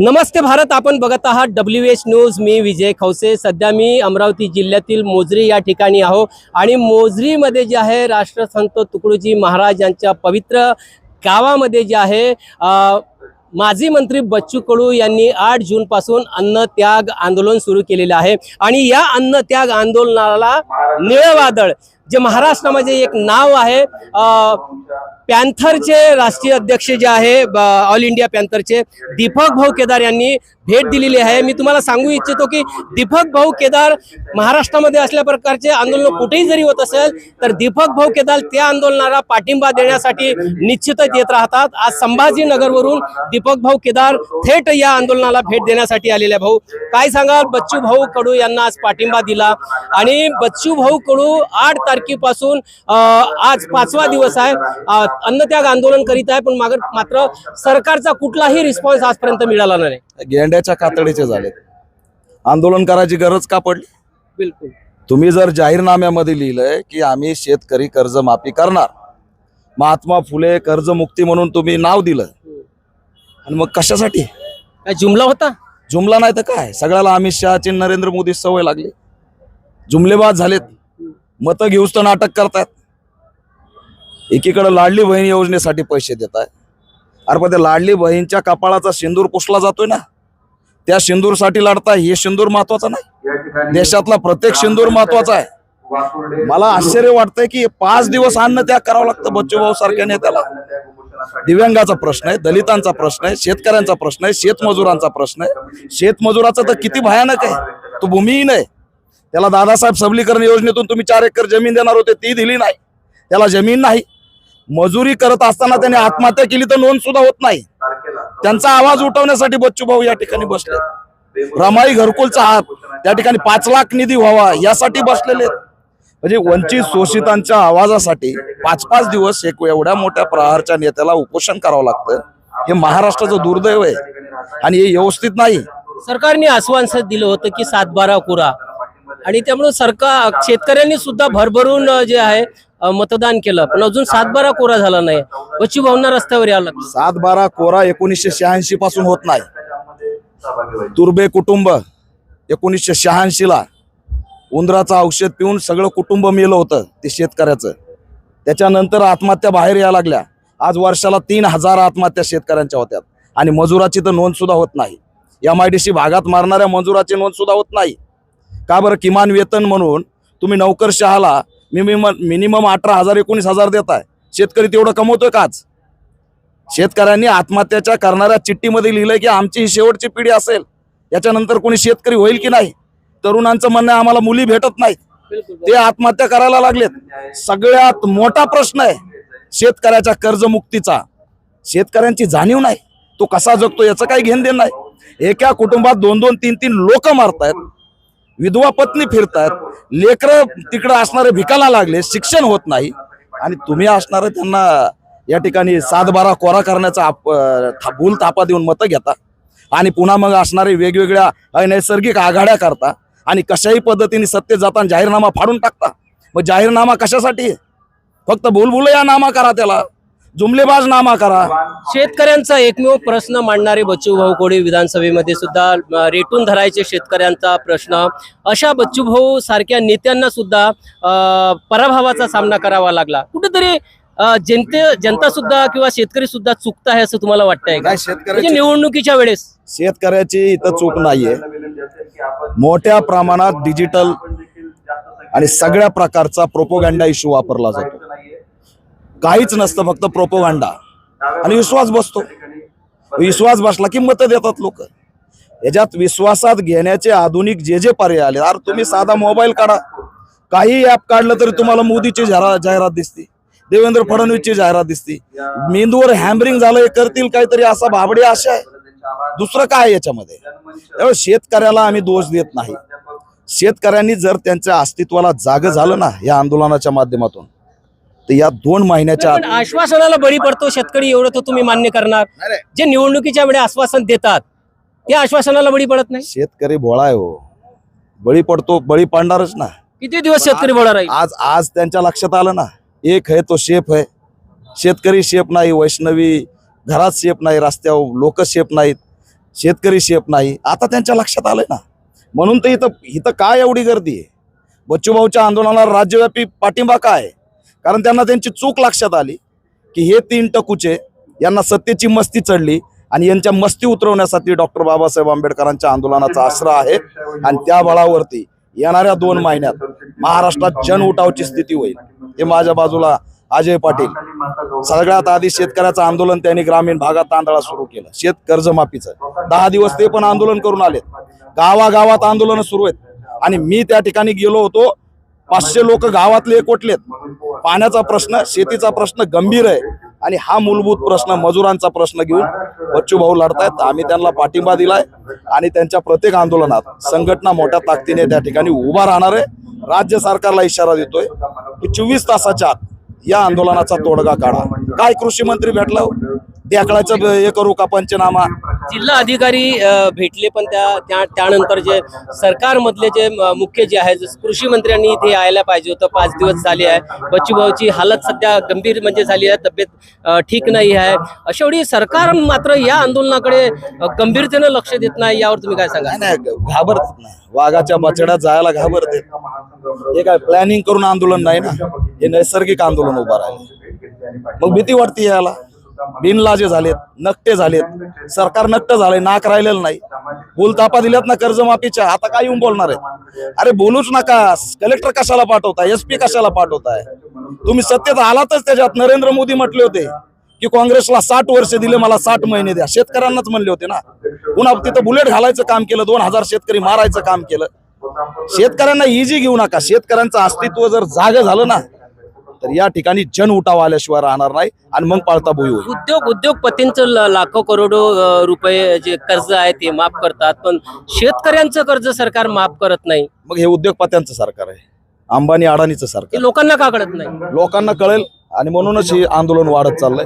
नमस्ते भारत आपण बघत आहात डब्ल्यू एच न्यूज मी विजय खवसे सध्या मी अमरावती जिल्ह्यातील मोजरी या ठिकाणी आहो. आणि मोजरीमध्ये जे आहे राष्ट्रसंत तुकडोजी महाराज यांच्या पवित्र गावामध्ये जे आहे माजी मंत्री बच्चू कडू यांनी आठ जूनपासून अन्न त्याग आंदोलन सुरू केलेलं आहे. आणि या अन्न त्याग आंदोलनाला निळवादळ जे महाराष्ट्रामध्ये एक नाव आहे पॅन्थरचे राष्ट्रीय अध्यक्ष जे आहे ब- ऑल इंडिया पॅन्थरचे दीपक भाऊ केदार यांनी भेट दिलेली आहे. मी तुम्हाला सांगू इच्छितो की दीपक भाऊ केदार महाराष्ट्रामध्ये असल्या प्रकारचे आंदोलन कुठेही जरी होत असेल तर दीपक भाऊ केदार त्या आंदोलनाला पाठिंबा देण्यासाठी निश्चितच येत राहतात. आज संभाजीनगरवरून दीपक भाऊ केदार थेट या आंदोलनाला भेट देण्यासाठी आलेले आहे. भाऊ. काय सांगाल? बच्चू भाऊ कडू यांना आज पाठिंबा दिला आणि बच्चू भाऊ कडू आठ तारखेपासून आज पाचवा दिवस आहे. अन्नत्याग आंदोलन करीत आहे पण माग मात्र सरकारचा कुठलाही रिस्पॉन्स आजपर्यंत मिळाला नाही. गेंड्याच्या कातडीचे झालेत. आंदोलन करायची गरज का पडली? बिलकुल. तुम्ही जर जाहीरनाम्यामध्ये लिहिलंय की आम्ही शेतकरी कर्जमाफी करणार. महात्मा फुले कर्जमुक्ती म्हणून तुम्ही नाव दिलं. आणि मग कशासाठी? काय जुमला होता? जुमला नाही तर काय? सगळ्याला अमित शहाची नरेंद्र मोदी सवय लागली. जुमलेबाज झालेत. मतं घेऊस तर नाटक करतायत एकीकडे लाडली बहीण योजनेसाठी पैसे देत आहे. अरे पण त्या लाडली बहीणच्या कपाळाचा सिंदूर पुसला जातोय ना? त्या सिंदूरसाठी लढताय हे सिंदूर महत्वाचं नाही. देशातला प्रत्येक सिंदूर महत्त्वाचा आहे. मला आश्चर्य वाटतंय की पाच दिवस अन्न त्याग करावं लागतं बच्चूभाऊ सारख्या नेत्याला. दिव्यांगाचा प्रश्न आहे दलितांचा प्रश्न आहे शेतकऱ्यांचा प्रश्न आहे शेतमजुरांचा प्रश्न आहे. शेतमजुराचा तर किती भयानक आहे. तो भूमिहीन आहे. त्याला दादासाहेब सबलीकरण योजनेतून तुम्ही चार एकर जमीन देणार होते ती दिली नाही. त्याला जमीन नाही. मजुरी करत असताना त्याने आत्महत्या केली तर नोंद सुद्धा होत नाही. त्यांचा आवाज उठवण्यासाठी बच्चू भाऊ या ठिकाणी बसले. रमाई घरकुलचा हात त्या ठिकाणी पाच लाख निधी व्हावा यासाठी बसलेले. म्हणजे वंचित शोषितांच्या आवाजासाठी पाच पाच दिवस एक एवढ्या मोठ्या प्रहारच्या नेत्याला उपोषण करावं लागतं. हे महाराष्ट्राचं दुर्दैव आहे. आणि हे व्यवस्थित नाही. सरकारने आश्वासन दिलं होतं की सात बारा कोरा. आणि त्यामुळे सरकार शेतकऱ्यांनी सुद्धा भरभरून जे आहे मतदान केलं. पण अजून सात बारा कोरा झाला नाही. बच्चू भाऊंना रस्त्यावर यावं लागलं सात बारा कोरा एकोणीसशे शहाऐंशी पासून होत नाही. तुर्बे कुटुंब एकोणीसशे शहाऐंशी ला उंदराचं औषध पिऊन सगळं कुटुंब मेलं होतं ते शेतकऱ्याचं. त्याच्यानंतर आत्महत्या बाहेर यायला लागल्या. आज वर्षाला तीन हजार आत्महत्या शेतकऱ्यांच्या होत्या आणि मजुराची तर नोंद सुद्धा होत नाही. एम आय डी सी भागात मारणाऱ्या मजुराची नोंद सुद्धा होत नाही. का बरं? किमान वेतन म्हणून तुम्ही नौकरशहाला मिनिमम मिनिमम अठरा हजार एकोणीस हजार देताय शेतकरी तेवढं कमवतोय काच शेतकऱ्यांनी आत्महत्याच्या करणाऱ्या चिठ्ठीमध्ये लिहिलंय की आमची ही शेवटची पिढी असेल याच्यानंतर कोणी शेतकरी होईल की नाही? तरुणांचं म्हणणं आम्हाला मुली भेटत नाहीत. ते आत्महत्या करायला लागलेत. सगळ्यात मोठा प्रश्न आहे शेतकऱ्याच्या कर्जमुक्तीचा. शेतकऱ्यांची जाणीव नाही. तो कसा जगतो याचं काही घेण देण नाही. एका कुटुंबात दोन दोन तीन तीन लोक मारतायत. विधवा पत्नी फिरतायत लेकरं तिकडं असणारे भिकाला लागले शिक्षण होत नाही. आणि तुम्ही असणारे त्यांना या ठिकाणी सातबारा कोरा करण्याचा आप- था- भूल तापा देऊन मतं घेता. आणि पुन्हा मग असणारे वेगवेगळ्या अनैसर्गिक आघाड्या करता. आणि कशाही पद्धतीने सत्तेत जाताना जाहीरनामा फाडून टाकता. मग जाहीरनामा कशासाठी? फक्त बोलबुल भूलभुलया नामा करा त्याला. जुमलेबाज नामा करा. शेतकऱ्यांचा एकमेव प्रश्न मांडणारे बच्चू भाऊ कोडे विधानसभेमध्ये सुद्धा रेटून धरायचे शेतकऱ्यांचा प्रश्न. अशा बच्चू भाऊ सारख्या नेत्यांना सुद्धा अ, पराभवाचा सामना करावा लागला. कुठेतरी जनते जनता सुद्धा किंवा शेतकरी सुद्धा चुकत आहे असं तुम्हाला वाटतंय का? काय म्हणजे शेतकऱ्याची निवडणुकीच्या वेळेस. शेतकऱ्याची इथं चूक नाहीये. मोठ्या प्रमाणात डिजिटल आणि सगळ्या प्रकारचा प्रोपोगंडा इश्यू वापरला जातो. काहीच नसतं फक्त प्रोपोगांडा आणि विश्वास बसतो. विश्वास बसला की मतं देतात लोक. याच्यात विश्वासात घेण्याचे आधुनिक जे जे पर्याय आले अरे तुम्ही साधा मोबाईल काढा. काही ऍप काढलं तरी तुम्हाला मोदीची जाहिरा- जाहिरात दिसते. देवेंद्र फडणवीसची जाहिरात दिसते. मेंदूवर हॅम्बरिंग झालं हे करतील काहीतरी असा भाबडी आशा आहे. दुसरं काय आहे याच्यामध्ये? त्यामुळे शेतकऱ्याला आम्ही दोष देत नाही. शेतकऱ्यांनी जर त्यांच्या अस्तित्वाला जाग झालं ना या आंदोलनाच्या माध्यमातून तर या दोन महिन्याच्या पण आश्वासनाला बळी पडतो शेतकरी एवढं तर तुम्ही मान्य करणार. जे निवडणुकीच्या वेळी आश्वासन देतात ते आश्वासनाला बळी पडत नाही? शेतकरी भोळा आहे हो. बळी पडतो बळी पडणारच ना. किती दिवस शेतकरी राहील? आज आज त्यांच्या लक्षात आलं ना एक है तो शेप है शेतकरी शेप नाही वैष्णवी घरात सेफ नाही रस्त्यावर लोक सेफ नाहीत शेतकरी सेफ नाही. आता त्यांच्या लक्षात आलंय ना. म्हणून तर इथं इथं काय एवढी गर्दी आहे? बच्चूभाऊच्या आंदोलनाला राज्यव्यापी पाठिंबा काय आहे? कारण त्यांना त्यांची चूक लक्षात आली की हे तीन टकूचे यांना सत्तेची मस्ती चढली आणि यांच्या मस्ती उतरवण्यासाठी डॉक्टर बाबासाहेब आंबेडकरांच्या आंदोलनाचा आसरा आहे. आणि त्या बळावरती येणाऱ्या दोन महिन्यात महाराष्ट्रात जन उठावची स्थिती होईल. हे माझ्या बाजूला अजय पाटील सगळ्यात आधी शेतकऱ्याचं आंदोलन त्यांनी ग्रामीण भागात तांदळा सुरू केलं. शेत कर्जमाफीचं. दहा दिवस ते पण आंदोलन करून आलेत. गावागावात आंदोलन सुरू आहेत. आणि मी त्या ठिकाणी गेलो होतो. पाचशे लोक गावातले एकवटलेत. पाण्याचा प्रश्न शेतीचा प्रश्न गंभीर आहे. आणि हा मूलभूत प्रश्न मजुरांचा प्रश्न घेऊन बच्चू भाऊ लढतायत. आम्ही त्यांना पाठिंबा दिलाय. आणि त्यांच्या प्रत्येक आंदोलनात संघटना मोठ्या ताकदीने त्या ठिकाणी उभा राहणार आहे. राज्य सरकारला इशारा देतोय की चोवीस तासाच्या आत या आंदोलनाचा तोडगा काढा. काय कृषी मंत्री भेटला? ढेकळाचं हे करू का पंचनामा? जिल्हा अधिकारी भेटले पण त्या त्यानंतर जे सरकारमधले जे मुख्य जे आहे कृषी मंत्र्यांनी इथे यायला पाहिजे होतं पाच दिवस झाले आहे. बच्चूभाऊची हालत सध्या गंभीर म्हणजे झाली आहे तब्येत ठीक नाही आहे. अशा वेळी सरकार मात्र या आंदोलनाकडे गंभीरतेनं लक्ष देत नाही यावर तुम्ही काय सांगा नाही नाही वाघाच्या बछड्यात जायला घाबरते हे काय प्लॅनिंग करून आंदोलन नाही ना? हे नैसर्गिक आंदोलन उभं राहिले मग भीती वाटते याला. बिनलाजे झालेत नकटे झालेत. सरकार नकट झालंय नाक राहिलेलं नाही. बोलतापा दिल्यात ना कर्जमाफीच्या आता काय येऊन बोलणार आहे अरे बोलूच नका कलेक्टर कशाला पाठवताय? एसपी कशाला पाठवताय? तुम्ही सत्तेत आलातच त्याच्यात नरेंद्र मोदी म्हटले होते की काँग्रेसला साठ वर्ष दिले मला साठ महिने द्या. शेतकऱ्यांनाच म्हणले होते ना. पुन्हा तिथं बुलेट घालायचं काम केलं दोन हजार शेतकरी मारायचं काम केलं. शेतकऱ्यांना इजी घेऊ नका. शेतकऱ्यांचं अस्तित्व जर जाग झालं ना तर या ठिकाणी जन उठाव आल्याशिवाय राहणार नाही आणि मग पाळता होईल. उद्योग उद्योगपतींचं लाखो करोडो रुपये जे कर्ज आहे ते माफ करतात पण शेतकऱ्यांचं कर्ज सरकार माफ करत नाही. मग हे उद्योगपत्यांचं सरकार आहे. अंबानी अडाणीचं सरकार लोकांना का कळत नाही? लोकांना कळेल आणि म्हणूनच हे आंदोलन वाढत चाललंय.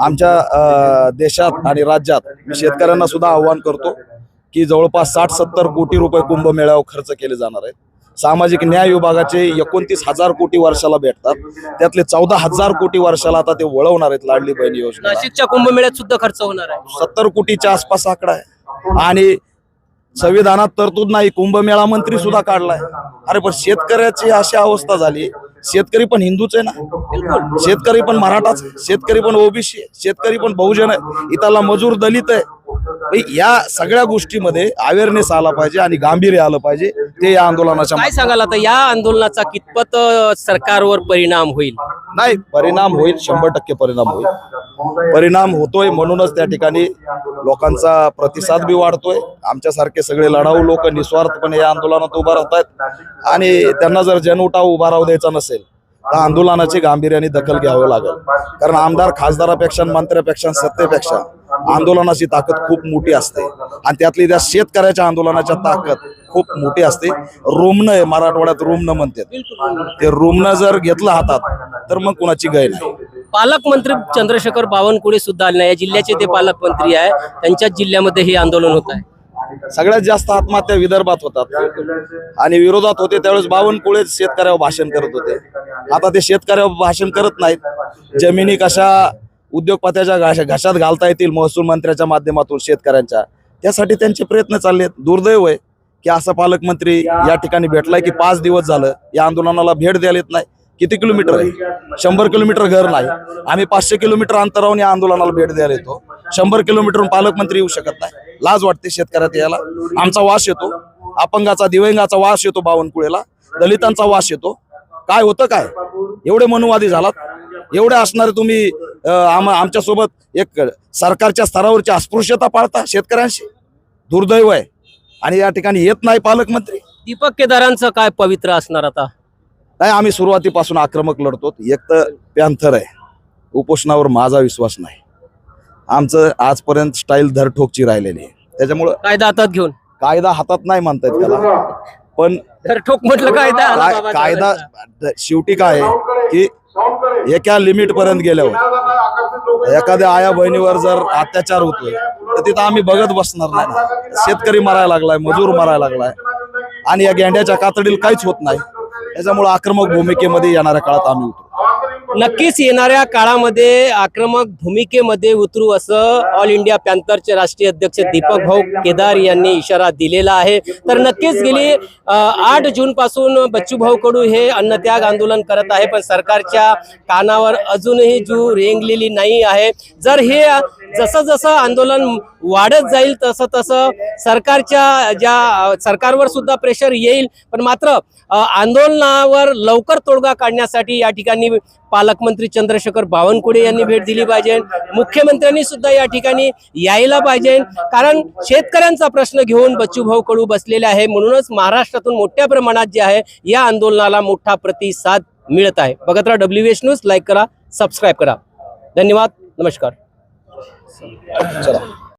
आमच्या देशात आणि राज्यात मी शेतकऱ्यांना सुद्धा आव्हान करतो की जवळपास साठ सत्तर कोटी रुपये कुंभमेळ्यावर खर्च केले जाणार आहेत. सामाजिक न्याय विभागाचे एकोणतीस हजार कोटी वर्षाला भेटतात. त्यातले चौदा हजार कोटी वर्षाला आता ते वळवणार आहेत लाडली बहिणी योजना नाशिकच्या कुंभमेळ्यात सुद्धा खर्च होणार आहे. सत्तर कोटीच्या आसपास आकडा आहे. आणि संविधानात तरतूद नाही कुंभमेळा मंत्री सुद्धा काढलाय. अरे पण शेतकऱ्याची अशी अवस्था झाली. शेतकरी पण हिंदूच आहे ना. शेतकरी पण मराठाच आहे. शेतकरी पण ओबीसी आहे. शेतकरी पण बहुजन आहे. इथला मजूर दलित आहे. या सगळ्या गोष्टीमध्ये अवेअरनेस आला पाहिजे आणि गांभीर्य आलं पाहिजे. ते या आंदोलनाच्या काय सांगाल आता? या आंदोलनाचा कितपत सरकारवर परिणाम होईल? नाही परिणाम होईल शंभर टक्के परिणाम होईल. परिणाम होतोय म्हणूनच त्या ठिकाणी लोकांचा प्रतिसाद बी वाढतोय. आमच्यासारखे सगळे लढाऊ लोक निस्वार्थपणे या आंदोलनात उभा राहत आहेत आणि त्यांना जर जनउठाव उभा राहू द्यायचा नसेल आंदोलनाची गांभीर्याने दखल घ्यावं लागेल. कारण आमदार खासदारापेक्षा मंत्र्यापेक्षा सत्तेपेक्षा आंदोलनाची ताकद खूप मोठी असते. आणि त्यातली त्या शेतकऱ्याच्या आंदोलनाच्या ताकद खूप मोठी असते. रुमणं आहे मराठवाड्यात रुमणं म्हणतात. ते रुमणं जर घेतलं हातात तर मग कुणाची गय नाही. पालकमंत्री चंद्रशेखर बावनकुळे सुद्धा आले नाही. या जिल्ह्याचे ते पालकमंत्री आहे. त्यांच्याच जिल्ह्यामध्ये हे आंदोलन होत आहे. सगळ्यात जास्त आत्महत्या विदर्भात होतात. आणि विरोधात होते त्यावेळेस बावनकुळे शेतकऱ्यावर भाषण करत होते. आता ते शेतकऱ्यावर भाषण करत नाहीत. जमिनी कशा उद्योगपत्याच्या घशात घालता येतील महसूल मंत्र्याच्या माध्यमातून शेतकऱ्यांच्या? त्यासाठी त्यांचे प्रयत्न चालले दुर्दैव आहे की असा पालकमंत्री या ठिकाणी भेटलाय की पाच दिवस झालं या आंदोलनाला भेट द्यायला येत नाही. किती किलोमीटर आहे? शंभर किलोमीटर घर नाही. आम्ही पाचशे किलोमीटर अंतरावून या आंदोलनाला भेट द्यायला येतो. शंभर किलोमीटरहून पालकमंत्री येऊ शकत नाही. लाज वाटते शेतकऱ्यात याला आमचा वास येतो. अपंगाचा दिव्यांगाचा वास येतो बावनकुळेला. दलितांचा वास येतो. काय होतं काय? एवढे मनुवादी झालात. एवढे असणारे तुम्ही अं, आम आमच्यासोबत एक सरकारच्या स्तरावरची अस्पृश्यता पाळता शेतकऱ्यांशी? दुर्दैव आहे. आणि या ठिकाणी येत नाही पालकमंत्री. दीपक केदारांचं काय पवित्र असणार आता? नाही आम्ही सुरुवातीपासून आक्रमक लढतो. एक तर पॅन्थर आहे. उपोषणावर माझा विश्वास नाही. आमचं आजपर्यंत स्टाईल धरठोकची राहिलेली आहे. त्याच्यामुळं कायदा हातात घेऊन. कायदा हातात नाही म्हणतायत त्याला. पण ठोक म्हटलं कायदा आला काय- कायदा. शेवटी काय आहे की एका लिमिट पर्यंत गेल्यावर एखाद्या आया बहिणीवर जर अत्याचार होतोय तर तिथं आम्ही बघत बसणार नाही ना. शेतकरी मरायला लागलाय मजूर मरायला लागलाय. आणि या गेंड्याच्या कातडीला काहीच होत नाही. त्याच्यामुळे आक्रमक भूमिकेमध्ये येणाऱ्या काळात आम्ही उतरू नक्कीच येणाऱ्या काळामध्ये आक्रमक भूमिकेमध्ये उतरू असं ऑल इंडिया पॅन्थरचे राष्ट्रीय अध्यक्ष दीपक भाऊ केदार यांनी इशारा दिलेला आहे. तर नक्कीच गेली आठ जून पासून बच्चू भाऊ कडू हे अन्नत्याग आंदोलन करत आहे पण सरकारच्या कानावर अजूनही जू रेंगलेली नाही आहे. जर हे जसं जसं आंदोलन वाढत जाईल तसं तसं सरकारच्या ज्या सरकारवर सुद्धा प्रेशर येईल. पण मात्र आंदोलनावर लवकर तोडगा काढण्यासाठी या ठिकाणी पालकमंत्री चंद्रशेखर बावनकुळे यांनी भेट दिली पाहिजे. मुख्यमंत्र्यांनी सुद्धा या ठिकाणी यायला पाहिजे. कारण शेतकऱ्यांचा प्रश्न घेऊन बच्चूभाऊ कडू बसलेले आहे. म्हणूनच महाराष्ट्रातून मोठ्या प्रमाणात जे आहे या आंदोलनाला मोठा प्रतिसाद मिळत आहे. बघत राहा डब्ल्यू एच न्यूज लाईक करा सबस्क्राईब करा. धन्यवाद. नमस्कार. चला.